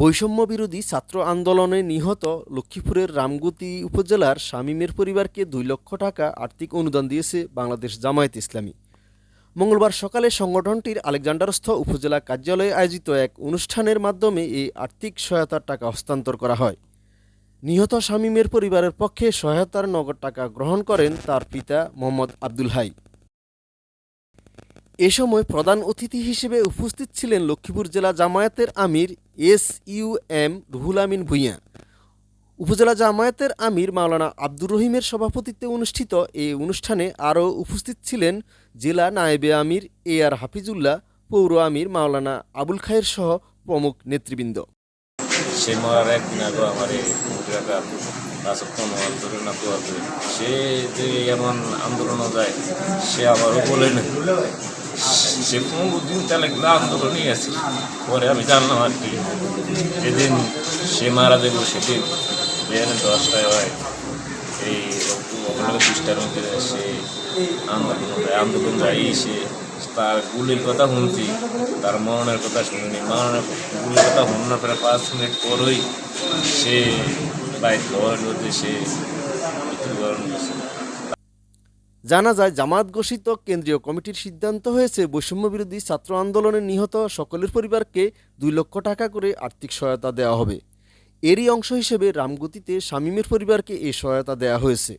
বৈষম্য বিরোধী ছাত্র আন্দোলনে নিহত লক্ষ্মীপুরের রামগতি উপজেলার শামীমের পরিবারকে দুই লক্ষ টাকা আর্থিক অনুদান দিয়েছে বাংলাদেশ জামায়াত ইসলামী। মঙ্গলবার সকালে সংগঠনটির আলেকজান্ডারস্থ উপজেলা কার্যালয়ে আয়োজিত এক অনুষ্ঠানের মাধ্যমে এই আর্থিক সহায়তার টাকা হস্তান্তর করা হয়। নিহত শামীমের পরিবারের পক্ষে সহায়তার নগদ টাকা গ্রহণ করেন তার পিতা মোহাম্মদ আব্দুল হাই। এ সময় প্রধান অতিথি হিসেবে উপস্থিত ছিলেন লক্ষ্মীপুর জেলা জামায়াতের আমির S U M Ruhul Amin Bhuiyan. উপজেলা জামায়াতের আমির মাওলানা আব্দুর রহিমের সভাপতিত্বে অনুষ্ঠিত এই অনুষ্ঠানে আরও উপস্থিত ছিলেন জেলা নায়েবে আমির এ আর হাফিজুল্লাহ, পৌর আমির মাওলানা আবুল খায়ের সহ প্রমুখ নেতৃবৃন্দ। সে আন্দোলন যে এমন আন্দোলনও যায়, সে আমারও বলে না সে পনেরো দিন তাহলে এগুলো আন্দোলনই আছে পরে আমি জানলাম আর কি যেদিন সে মারা দেব সেদিন যেন দশটায় হয় এই ওগুলো দুষ্টার মধ্যে সে আন্দোলন আন্দোলন যায় সে তার গুলির কথা শুনছি তার মরণের কথা শুনিনি মরণের গুলির কথা শুনার পরে পাঁচ মিনিট পরই সে বাইক ঘরের মধ্যে সে জানা যায় জামাত ঘোষিত কেন্দ্রীয় কমিটির সিদ্ধান্ত হয়েছে, বৈষম্য বিরোধী ছাত্র আন্দোলনে নিহত সকলের পরিবারকে দুই লক্ষ টাকা করে আর্থিক সহায়তা দেওয়া হবে। এরই অংশ হিসেবে রামগতিতে শামীমের পরিবারকে এই সহায়তা দেওয়া হয়েছে।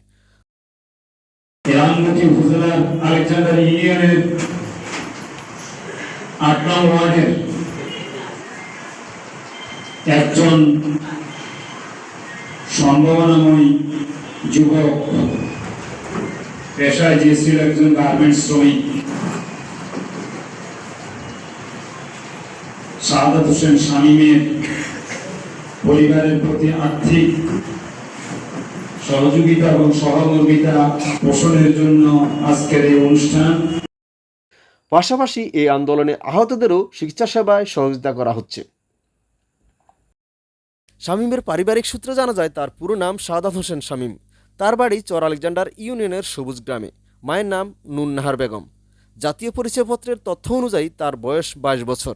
একজন সম্ভাবনাময় যুবক পেশায় যে ছিল একজন গার্মেন্টস শ্রমিক সাদাত হোসেন শামীমের পরিবারের প্রতি আর্থিক সহযোগিতা এবং সহমর্মিতা পোষণের জন্য আজকের এই অনুষ্ঠান পাশাপাশি এই আন্দোলনে আহতদেরও চিকিৎসা সেবায় সহযোগিতা করা হচ্ছে। শামীমের পারিবারিক সূত্রে জানা যায়, তার পুরো নাম সাদাত হোসেন শামীম। তার বাড়ি চর আলেকজান্ডার ইউনিয়নের সবুজ গ্রামে। মায়ের নাম নুন নাহার বেগম। জাতীয় পরিচয়পত্রের তথ্য অনুযায়ী তার বয়স বাইশ বছর।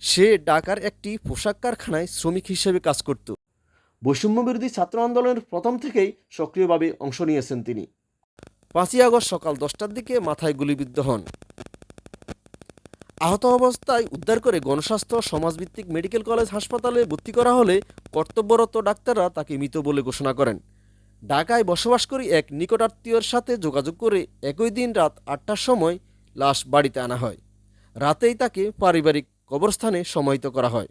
সে ঢাকার একটি পোশাক কারখানায় শ্রমিক হিসেবে কাজ করত। বৈষম্য বিরোধী ছাত্র আন্দোলনের প্রথম থেকেই সক্রিয়ভাবে অংশ নিয়েছেন তিনি। পাঁচই আগস্ট সকাল দশটার দিকে মাথায় গুলিবিদ্ধ হন। আহত অবস্থায় উদ্ধার করে গণস্বাস্থ্য, সমাজভিত্তিক মেডিকেল কলেজ হাসপাতালে ভর্তি করা হলে কর্তব্যরত ডাক্তাররা তাকে মৃত বলে ঘোষণা করেন। ঢাকায় বসবাসকারী এক নিকটাত্মীয়র সাথে যোগাযোগ করে একই দিন রাত আটটার সময় লাশ বাড়িতে আনা হয়। রাতেই তাকে পারিবারিক কবরস্থানে সমাহিত করা হয়।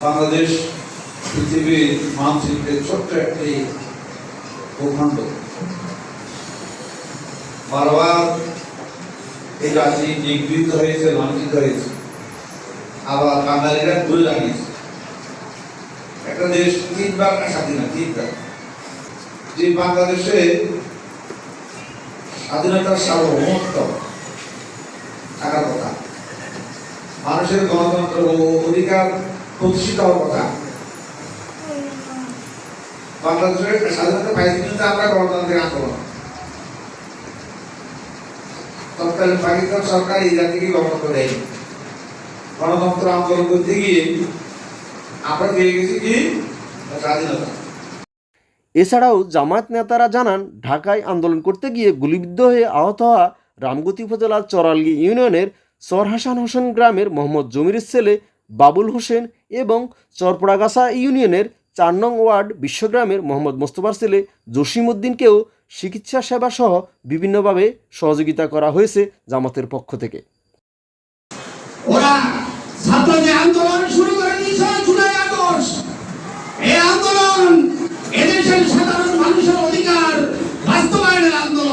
বাংলাদেশ পৃথিবীর মানচিত্রের ছোট্ট একটি ভূখণ্ড। বারবার এই রাজ্যে নিগৃহীত হয়েছে লাঞ্ছিত হয়েছে। আবার বাঙালিরা দূরে লাগিয়েছে একটা দেশ তিনবার স্বাধীন হয়, তিনবার। যে বাংলাদেশে স্বাধীনতার সার্বভৌমত্ব থাকার কথা, মানুষের গণতন্ত্র ও অধিকার প্রতিষ্ঠিত হওয়ার কথা, বাংলাদেশের স্বাধীনতা পাইছি কিন্তু আমরা গণতান্ত্রিক আন্দোলন। তৎকালীন পাকিস্তান সরকার এই জাতিকে গণতন্ত্র দেয়নি। গণতন্ত্র আন্দোলন করতে গিয়ে আমরা পেয়ে গেছি কি? স্বাধীনতা। এছাড়াও জামায়াত নেতারা জানান, ঢাকায় আন্দোলন করতে গিয়ে গুলিবিদ্ধ হয়ে আহত হওয়া রামগতি উপজেলার চরালগি ইউনিয়নের চরহাসান হোসেন গ্রামের মোহাম্মদ জমিরের ছেলে বাবুল হোসেন এবং চরপড়াগাছা ইউনিয়নের চার নং ওয়ার্ড বিশ্বগ্রামের মোহাম্মদ মোস্তফার ছেলে জসিমউদ্দিনকেও চিকিৎসা সেবা সহ বিভিন্নভাবে সহযোগিতা করা হয়েছে জামাতের পক্ষ থেকে। ওরা আন্দোলন সাধারণ মানুষের অধিকার বাস্তবায়নের আন্দোলন।